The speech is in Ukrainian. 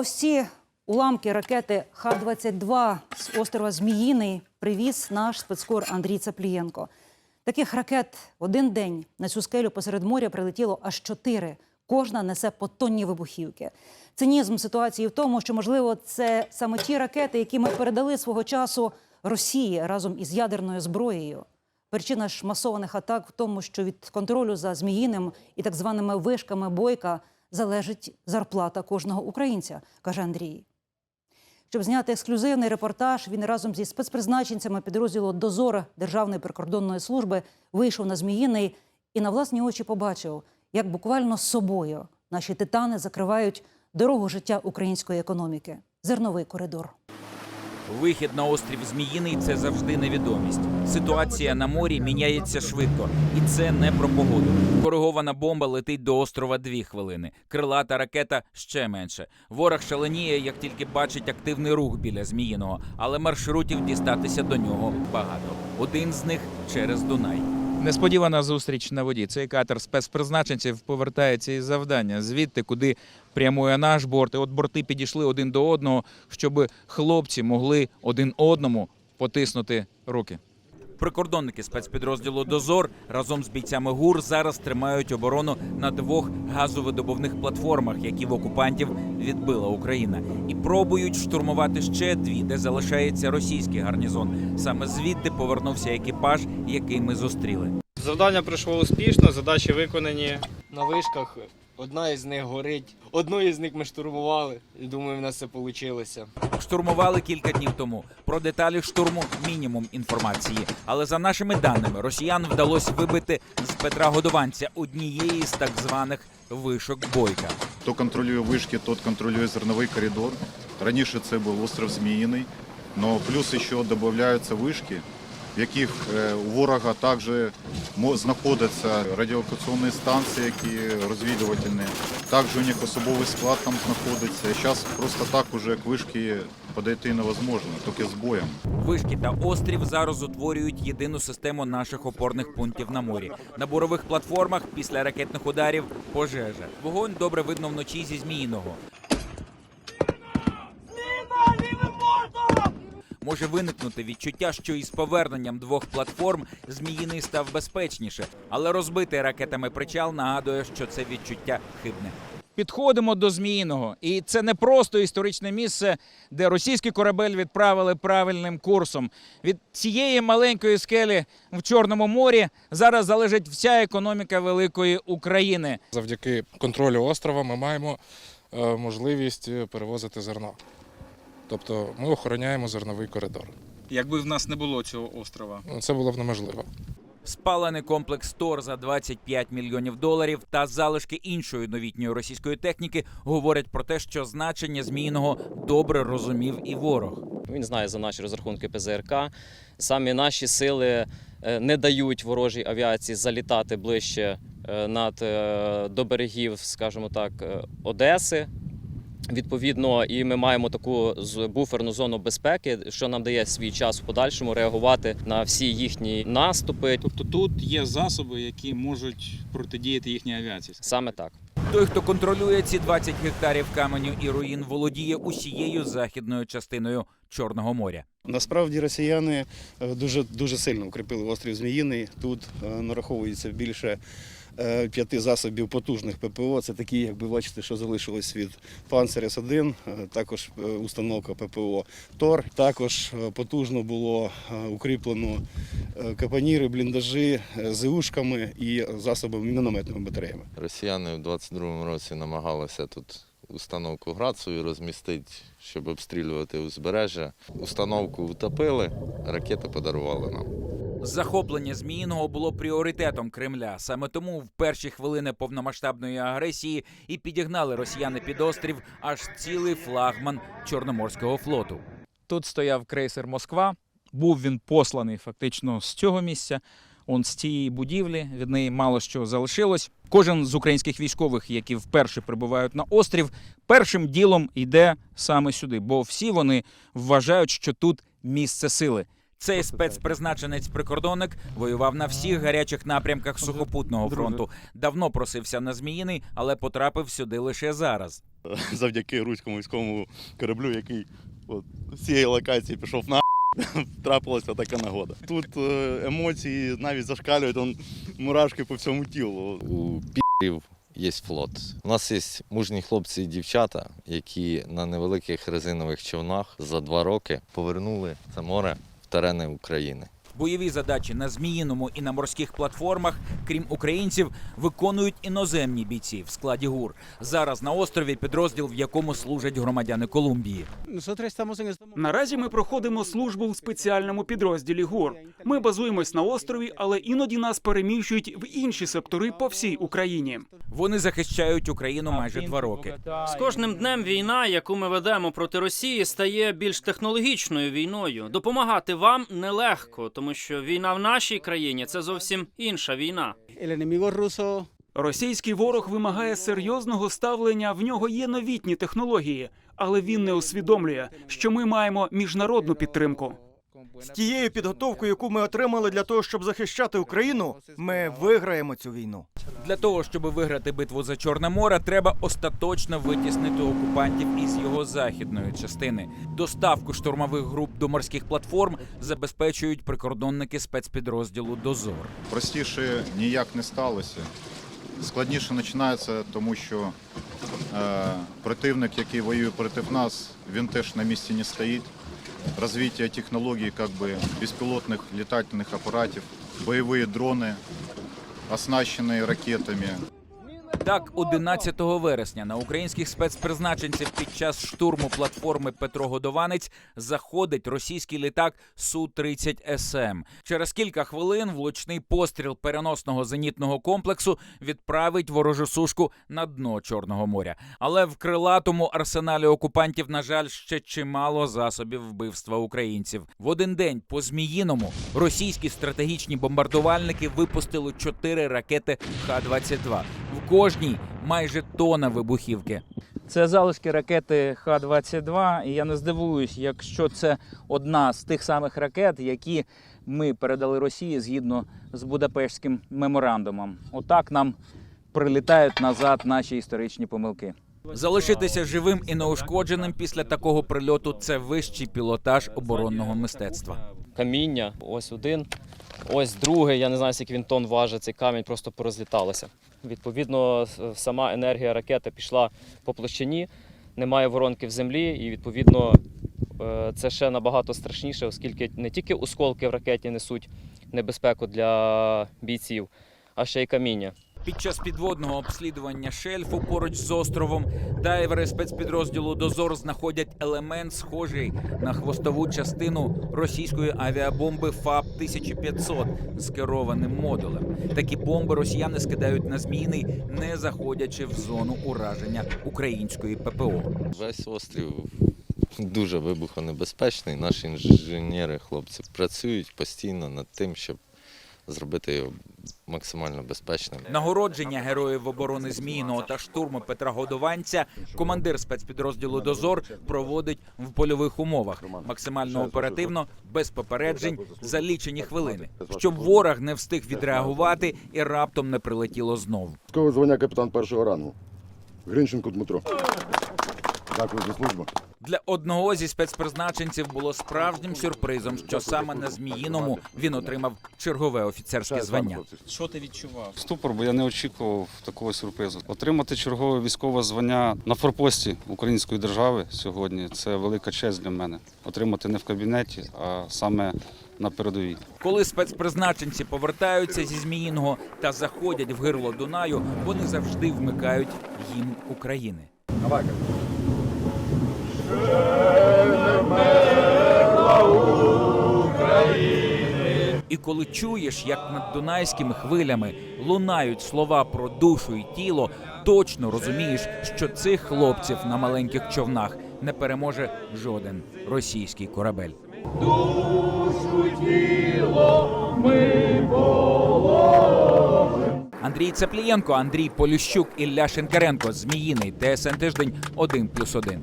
Ось уламки ракети Х-22 з острова Зміїний привіз наш спецкор Андрій Цаплієнко. Таких ракет один день на цю скелю посеред моря прилетіло аж чотири. Кожна несе по тонні вибухівки. Цинізм ситуації в тому, що можливо це саме ті ракети, які ми передали свого часу Росії разом із ядерною зброєю. Причина ж масованих атак в тому, що від контролю за зміїним і так званими вишками бойка залежить зарплата кожного українця, каже Андрій. Щоб зняти ексклюзивний репортаж, він разом зі спецпризначенцями підрозділу Дозор Державної прикордонної служби вийшов на Зміїний і на власні очі побачив, як буквально з собою наші титани закривають дорогу життя української економіки зерновий коридор. Вихід на острів Зміїний це завжди невідомість. Ситуація на морі міняється швидко, і це не про погоду. Коригована бомба летить до острова дві хвилини. Крилата ракета ще менше. Ворог шаленіє, як тільки бачить активний рух біля Зміїного, але маршрутів дістатися до нього багато. Один з них через Дунай. Несподівана зустріч на воді. Цей катер спецпризначенців повертається із завдання звідти, куди прямує наш борт. І от борти підійшли один до одного, щоб хлопці могли один одному потиснути руки. Прикордонники спецпідрозділу Дозор разом з бійцями ГУР зараз тримають оборону на двох газовидобувних платформах, які в окупантів відбила Україна, і пробують штурмувати ще дві, де залишається російський гарнізон. Саме звідти повернувся екіпаж, який ми зустріли. Завдання пройшло успішно, задачі виконані. на вишках. Одна із них горить. Одну із них ми штурмували. І думаю, в нас це вийшло. Штурмували кілька днів тому. Про деталі штурму мінімум інформації. Але за нашими даними, росіян вдалося вибити з Петра Годованця однієї з так званих вишок бойка. Хто контролює вишки, тот контролює зерновий коридор. Раніше це був остров Зміїний, але плюс ще додаються вишки, в яких е, у ворога також знаходяться радіолокаційні станції, які розвідувальні. Також у них особовий склад там знаходиться. Зараз просто так уже к вишки подойти невозможно, тільки з боєм. Вишки та острів зараз утворюють єдину систему наших опорних пунктів на морі. На бурових платформах після ракетних ударів пожежа. Вогонь добре видно вночі зі Зміїного. Може виникнути відчуття, що із поверненням двох платформ Зміїний став безпечніше, але розбитий ракетами причал нагадує, що це відчуття хибне. Підходимо до Зміїного, і це не просто історичне місце, де російський корабель відправили правильним курсом. Від цієї маленької скелі в Чорному морі зараз залежить вся економіка великої України. Завдяки контролю острова ми маємо е, можливість е, перевозити зерно. Тобто ми охороняємо зерновий коридор. Якби в нас не було цього острова. Ну, Це було б неможливо. Спалений комплекс Тор за 25 мільйонів доларів та залишки іншої новітньої російської техніки говорять про те, що значення змійного добре розумів і ворог. Він знає за наші розрахунки ПЗРК. Самі наші сили е, не дають ворожій авіації залітати ближче е, над е, до берегів, скажімо так, Одеси. Відповідно, і ми маємо таку буферну зону безпеки, що нам дає свій час в подальшому реагувати на всі їхні наступи. Тобто тут є засоби, які можуть протидіяти їхній авіації. Саме так. Той, хто контролює ці 20 гектарів каменю і руїн, володіє усією західною частиною Чорного моря. Насправді росіяни е, дуже дуже сильно укріпили острів Зміїний. Тут е, нараховується більше п'яти засобів потужних ППО. Це такі, як ви бачите, що залишилось від Панцер С-1, е, також е, установка ППО Тор. Також е, потужно було е, укріплено е, капаніри, бліндажі е, з ушками і засобами мінометними батареями. Росіяни в 22-му році намагалися тут установку град свою розмістити, щоб обстрілювати узбережжя. Установку втопили, ракети подарували нам. Захоплення Зміїного було пріоритетом Кремля. Саме тому в перші хвилини повномасштабної агресії і підігнали росіяни під острів аж цілий флагман Чорноморського флоту. Тут стояв крейсер Москва. Був він посланий фактично з цього місця. Он з цієї будівлі від неї мало що залишилось. Кожен з українських військових, які вперше прибувають на острів, першим ділом йде саме сюди, бо всі вони вважають, що тут місце сили. Цей спецпризначенець-прикордонник воював на всіх гарячих напрямках сухопутного фронту. Давно просився на Зміїний, але потрапив сюди лише зараз. завдяки руському військовому кораблю, який от, з цієї локації пішов на трапилася така нагода. Тут е, емоції навіть зашкалюють, он, мурашки по всьому тілу. У пірів є флот. У нас є мужні хлопці і дівчата, які на невеликих резинових човнах за два роки повернули це море терени України. Бойові задачі на зміїному і на морських платформах, крім українців, виконують іноземні бійці в складі ГУР. Зараз на острові підрозділ, в якому служать громадяни Колумбії. Наразі ми проходимо службу в спеціальному підрозділі ГУР. Ми базуємось на острові, але іноді нас переміщують в інші сектори по всій Україні. Вони захищають Україну майже два роки. З кожним днем війна, яку ми ведемо проти Росії, стає більш технологічною війною. Допомагати вам нелегко, тому що війна в нашій країні це зовсім інша війна. Російський ворог вимагає серйозного ставлення. В нього є новітні технології, але він не усвідомлює, що ми маємо міжнародну підтримку. З тією підготовкою, яку ми отримали для того, щоб захищати Україну, ми виграємо цю війну. Для того, щоб виграти битву за Чорне море, треба остаточно витіснити окупантів із його західної частини. Доставку штурмових груп до морських платформ забезпечують прикордонники спецпідрозділу Дозор. Простіше ніяк не сталося. Складніше починається, тому що е, противник, який воює проти нас, він теж на місці не стоїть. Розвиття технологий как бы беспилотных летательных аппаратов, боевые дроны, оснащенные ракетами. Так, 11 вересня на українських спецпризначенців під час штурму платформи Петро Годованець заходить російський літак Су-30 СМ. Через кілька хвилин влучний постріл переносного зенітного комплексу відправить ворожу сушку на дно Чорного моря. Але в крилатому арсеналі окупантів, на жаль, ще чимало засобів вбивства українців. В один день по зміїному російські стратегічні бомбардувальники випустили чотири ракети Х-22. В кожній майже тона вибухівки. Це залишки ракети Х-22, і я не здивуюсь, якщо це одна з тих самих ракет, які ми передали Росії згідно з Будапештським меморандумом. Отак нам прилітають назад наші історичні помилки. Залишитися живим і неушкодженим після такого прильоту це вищий пілотаж оборонного мистецтва. Каміння, ось один, ось другий. Я не знаю, скільки він тонн важить, цей камінь просто порозліталося. Відповідно, сама енергія ракети пішла по площині, немає воронки в землі, і відповідно е, це ще набагато страшніше, оскільки не тільки осколки в ракеті несуть небезпеку для бійців, а ще й каміння. Під час підводного обслідування шельфу поруч з островом дайвери спецпідрозділу Дозор знаходять елемент, схожий на хвостову частину російської авіабомби ФАБ 1500 з керованим модулем. Такі бомби росіяни скидають на зміни, не заходячи в зону ураження української ППО. Весь острів дуже вибухонебезпечний. Наші інженери, хлопці, працюють постійно над тим, щоб зробити його максимально безпечним. Нагородження героїв оборони Зміїного та штурму Петра Годованця командир спецпідрозділу Дозор проводить в польових умовах максимально оперативно, без попереджень, за лічені хвилини, щоб ворог не встиг відреагувати і раптом не прилетіло знову. Військове звання капітан першого рангу. Гринченко Дмитро. Дякую за службу. Для одного зі спецпризначенців було справжнім сюрпризом, що саме на Зміїному він отримав чергове офіцерське звання. Що ти відчував? Ступор, бо я не очікував такого сюрпризу. Отримати чергове військове звання на форпості української держави сьогодні це велика честь для мене. Отримати не в кабінеті, а саме на передовій. Коли спецпризначенці повертаються зі Зміїного та заходять в гирло Дунаю, вони завжди вмикають гімн України. І коли чуєш, як над дунайськими хвилями лунають слова про душу і тіло, точно розумієш, що цих хлопців на маленьких човнах не переможе жоден російський корабель. Андрій Цеплієнко, Андрій Поліщук, Ілля Шинкаренко, Зміїний, ТСН Тиждень 1+,1.